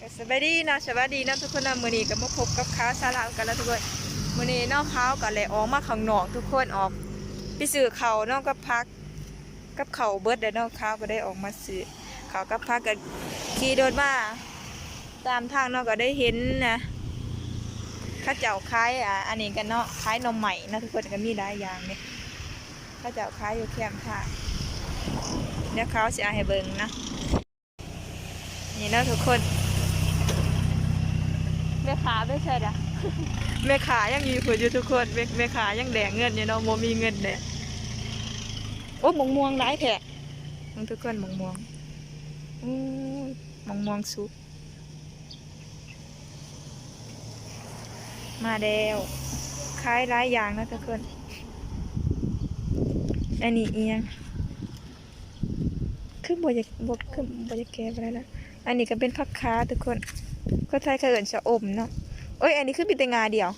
สวัสดีนะสวัสดีนะทุกคนนะมือนี้ก็มาพบกับข้าวสาระกันแล้วทุกคนมือนี้เนอกข้าวก็เลยออกมาข้างนอกทุกคนออกไปซื้อข้านอกกับพัก กับเขาเบิดแล้วเนอกข้าวก็ได้ออกมาซื้อข้ากับพักก็ขี่รถมาตามทางเนอกก็ได้เห็นนะข้าเจ้าขายอะอันนี้กันเนาะขายนมใหม่นะทุกคนก็มีหลายอย่างเนี่ยข้าเจ้าขายอยู่แคมป์ท่างเดี๋ยวเขาสิเอาให้เบิ่งนะนี่เนาะทุกคน ม่ขาไม่ใช่ด่ะแม่ขายังมีผลอยู่ทุกคนแม่แม่ขายังแดงเงินอยู่เนาะโมมีเงินเด้โอ้มงม่วงหลายแท้มองทุกคนมงม่วงอู้มงม่วงสุกมาแล้วขายหลายอย่างนะทุกคนอันนี้เอียงคือบอยากบคือบอยากแก้ไปแล้วนะอันนี้ก็เป็นผักค้าทุกคน ก็ไทยเขินชะอมเนาะเอ้ย อันนี้คือมีแต่งาเดียว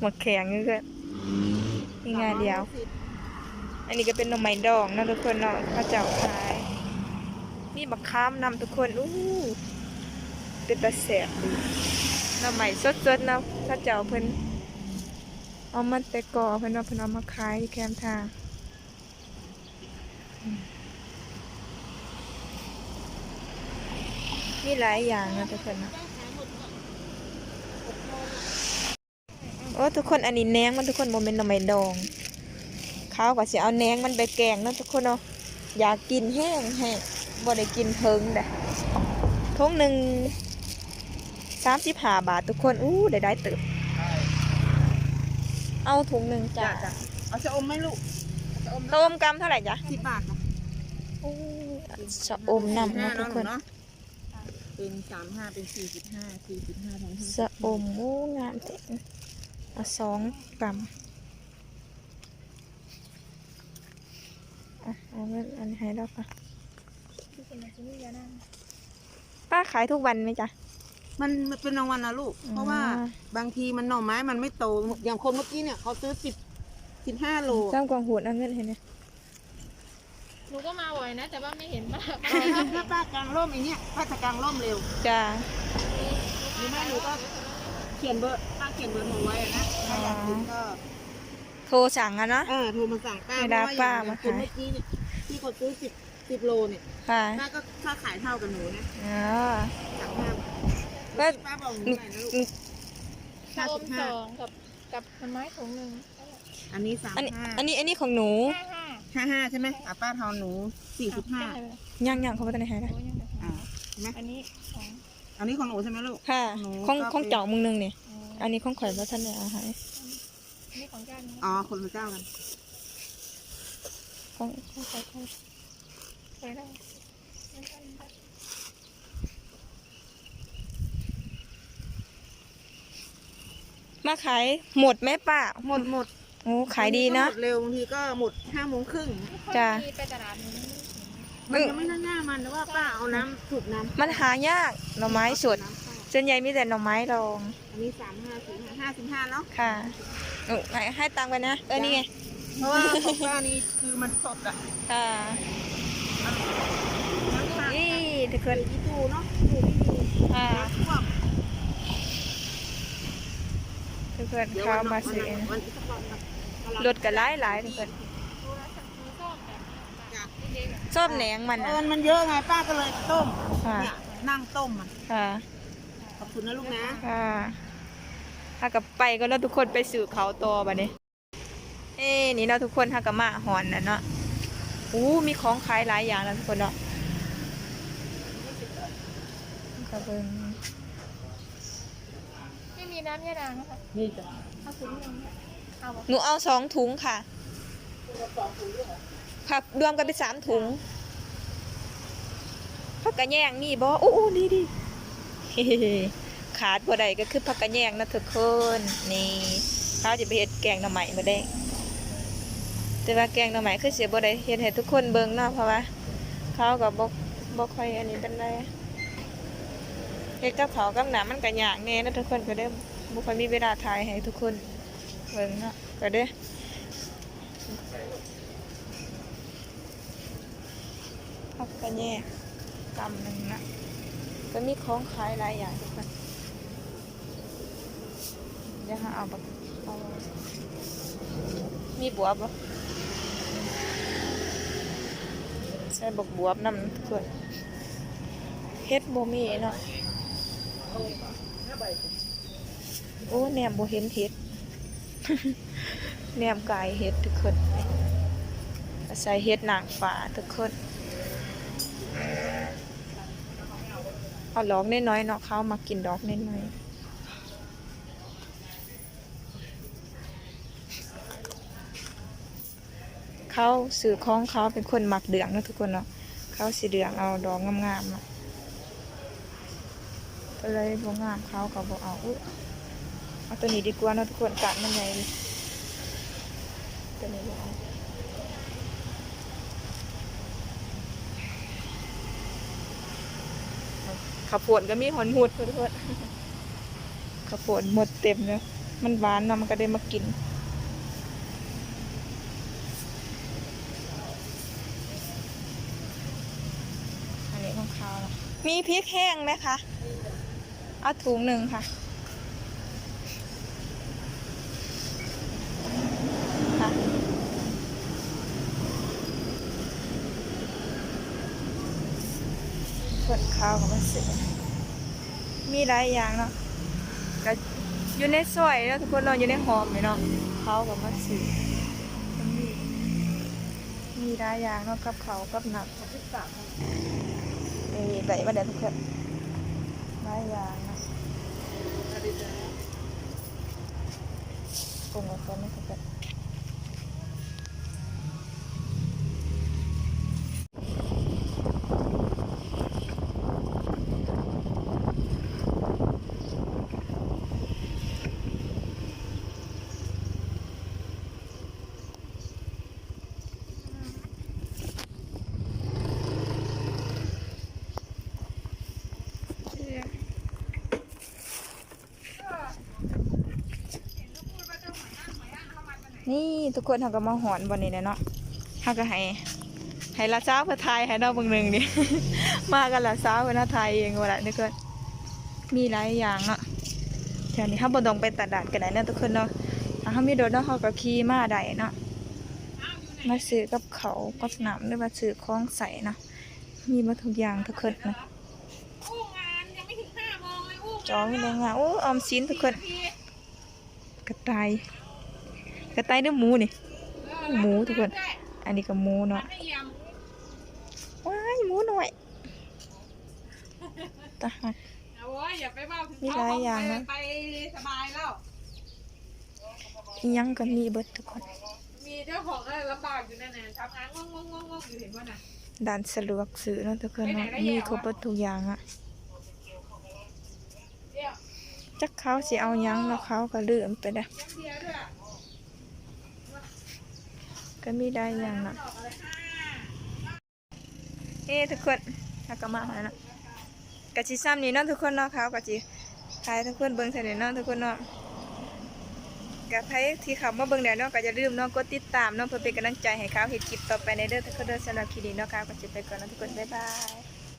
หมดแข็งนี่ก็มีงาเดียว อันนี้ก็เป็นน่อไม้ดองเนาะทุกคนเนาะพระเจ้าขายมีบักข้ามนำทุกคนอู้เป็นตาแสบดีน่อไม้สดๆเนาะพระเจ้าเพิ่นเอามันแต่ก่อเพิ่นเอาเพิ่นเอามาขายที่แคมป์ทาง มีหลายอย่างนะทุกคนนะโอ้ทุกคนอันนี้แหนงมันทุกคนโมเมนต์หน่อไม้ดองข้าวก็สิเอาแหนงมันไปแกงเนาะทุกคนเนาะอยากกินแห้งแห้งบ่ได้กินเพิงเด้ทุงหนึ่งสามสิบห้าบาททุกคนอู้ได้ได้เติบเอาถุงหนึ่งจ้ะจ้ะเอาชะอมไหมลูกชะอมต้มกำเท่าไหร่จ๊ะสิบบาทนะอู้ชะอมนำเนาะทุกคน เนาะเป็นสามห้าเป็นสี่สิบห้าสี่สิบห้าทั้งทั้งสะอมโอ้งามเต็มเอาสองกรัมอะเอาเงินอันนี้ให้แล้วค่ะป้าขายทุกวันไหมจ๊ะ มันมันเป็นรางวัลนะลูกอืมเพราะว่าบางทีมันหน่อไม้มันไม่โต อย่างคนเมื่อกี้เนี่ยเขาซื้อสิบสิบห้าโล จ้างกวางหูดเอาเงินให้เนี่ยห นูก็มาบ่อยนะ แต่ว่าไม่เห็นป้าเออถ้าถ้าป้ากางร่มอย่างเงี้ยป้าจะกางร่มเร็วจ้าหรือไม่หนูก็เขียนเบอร์ป้าเขียนเบอร์โทรไว้อะนะถ้าอยากกินก็โทรสั่งอะเนาะ เออโทรมาสั่งป้าเวเพลาราะว่าอย่างป้ามาคนขาย เมื่อกี้เนี่ยที่เขาซื้อสิบสิบโลเนี่ยค่ะป้าก็ถ้าขายเท่ากับหนูนะอ๋อสามห้าก็ ป้าบอกหนูอืมหน่อยนะลูกอืมชะอมสองกับกับมันไม้ถุงหนึ่งอันนี้สามอันนี้ห้าอันนี้อันนี้ของหนูห้าห้า ห้าห้าใช่ไหมอะป้าทอนหนูสี่สิบห้าได้เลยย่างย่างเขาไปตอนไหนให้นะโอ้ยยังแต่อ่าใช่ไหมอันนี้สองอันนี้ของหนูใช่ไหมลูกค่ะหนูของก็ของเป็นเจ้ามึงหนึงเนี่ยอ๋ออันนี้ของข่อยว่าท่านเนี่ยเอาให้อันนี้ของเจ้านี้อ๋อคนละเจ้ากันของของข่อยของไปได้มาขายหมดไหมป้าหมดหมด โอ้ขายดีนะ บางทีก็หมดเร็วบางทีก็หมดห้าโมงครึ่งจ้ะมีไปตลาดนี้มันยังไม่น่าหน้ามันแต่ว่าป้าเอาน้ำสูบน้ำมันหายากหน่อไม้สดน้ำเข้าส่วนใหญ่มีแต่หน่อไม้ดองอันนี้สามห้าสี่ห้าห้าสิบห้าเนาะค่ะเออให้ให้ตังค์ไปนะเออนี่ไงเพราะว่าของป้านี่คือมันสดอะค่ะน้ำตาลนี่ทุกคนที่ดูเนาะดูไม่ดีค่ะ น้ำท่วม ทุกคนเดี๋ยวเข้าวันมาวันซื้อวันวันที่สักวันนะรถกันหลายหลายๆทุกคนดูแล้วสักทีส้มแบบนี้จ้ะเด็กๆอะส้มแหนงมันเอนะอมันเยอะไงป้าก็เลยต้มค่ะเนี่ยนั่งต้มมันค่ะขอบคุณนะลูกนะค่ะถ้ากับไปก็แล้วทุกคนไปสื่อเขาต่อบัดนี้ เอ้นี่เนาะทุกคนถ้ากับมาหอนนะเนาะอู้มีของขายหลายอย่างแล้วทุกคนเนาะกระเบิงไม่มี น้ำยาดางนะคะนี่จ้ะเอาถุงหนึ่งเอาบอกหนูเอาสองถุงค่ะ ค่ะรวมกันเป็นสามถุงผักกระแยงมีบ่โอ้โอ้ดีดีเฮ้ขาดบ่ได้ก็คือผักกระแยงนะทุกคนนี่เขาจะไปเฮ็ดแกงหน่อไม้มาได้ แต่ว่าแกงหน่อไม้คือเสียบ่ได้เฮ็ดให้ทุกคนเบิ่งเนาะเพราะว่าเขาก็บ่บ่ค่อยอันนี้ปานใดเฮ็ดกับเขาวกับหนามันก็ยากแน่นะทุกคนก็ได้ บ่ค่อยมีเวลาถ่ายให้ทุกคนเบิ่งเนาะก็เด้อักกระแยงกำหนึ่งนะก็มีของขายหลายอย่างทุกคนเดี๋ยวหาเอาแบบเอามีบวบบ่ใส่บักบวบน้ำทุกคนเฮ็ดบ่มีเนาะ โอ้แหนมบ่เห็นเฮ็ดแหนมกายเฮ็ดทุกคนใส่เฮ็ดนางฟ้าทุกคน เอาดอกน้อยๆเนาะเขามากินดอกน้อยๆเขาสื่อของเขาเป็นคนหมักเดืองนะทุกคนเนาะเขาสีเดืองเอาดอกงามๆมาก็เลยบ่งามเขาก็บ่เอาอุ๊ย เอาตัวนี้ดีกว่านะทุกคนกัดมันใหญ่เลยตัวนี้บ่เอาข้าวโพดก็มีหอนหมุดทุกคนข้าวโพดหมดเต็มเลยมันหวานนะมันก็ได้มากินอันนี้ของเขานะมีพริกแห้งไหมคะ เอาถุงหนึ่งค่ะ ค่ะขวดข้าวกับมันเสือมีหลายอย่างเนาะก็อยู่ในซอยแล้วทุกคนเราะอยู่ในหอมเลยเนาะข้าวกับมันเสือมีมีหลายอย่างเนาะกับเขาวกับหนักมีใส่มาเดี๋ยวทุกคนหลายอย่างนะปรุงออกไปไม่ทุกคน นี่ทุกคนเขาก็มาหอนบนนี้นะเนาะเขาก็ให้ให้ละเจ้าเพื่อไทยให้เราบางหนึ่งดิมากันละเจ้าเพื่อไทยเองว่าละทุกคนมีหลายอย่างเนาะแถวนี้เขาบ่ต้องไปตัดดาดกันได้เนาะทุกคนเนาะถ้าเขามีรถเนาะเขาก็ขี่มาได้เนาะมาซื้อกับเขากับน้ำหรือว่าซื้อของใส่เนาะมีมาทุกอย่างทุกคนนะอู้งยังไงาโมงเลยอู้จองไม่ลงอะโอ้ออมสินทุกคนกระต่าย กระต่ายเนื้อหมูนี่หมูทุกคน อันนี้ก็หมูเนาะไม่เยี่ยมว้ายหมูหน่อยตาหักเอาเว้ยอย่าไปว่าถึงมีหลายอย่างนะไปสบายแล้วอิหยังก็มีเบิดทุกคน มีเจ้าของก็ลำบากอยู่นั่นน่ะทำงานงงงงงอยู่เห็นว่าน่ะด่านสะดวกซื้อเนาะทุกคนเนาะมีครบเบิดทุกอย่างอะเดี๋ยวจักเขาสิเอาหยังแล้วเขาก็ลืมไปแล้วยังเดียวด้วย ก็มีได้อย่างนะเอ้ทุกคนถ้าก็มาแล้วนะกะจีซ้ำนี่เนาะทุกคนเนาะเขากะจีขายทุกคนเบิ้งเท่านี้เนาะทุกคนเนาะกะไพที่เขามาเบิ้งแล้วเนาะก็จะลืมเนาะกดติดตามเนาะเพื่อเป็นกำลังใจให้เขาเห็นคลิปต่อไปในเด้อทุกคนเด้อสำหรับคลิปนี้เนาะเขากะจีไปก่อนนะทุกคนบ๊ายบาย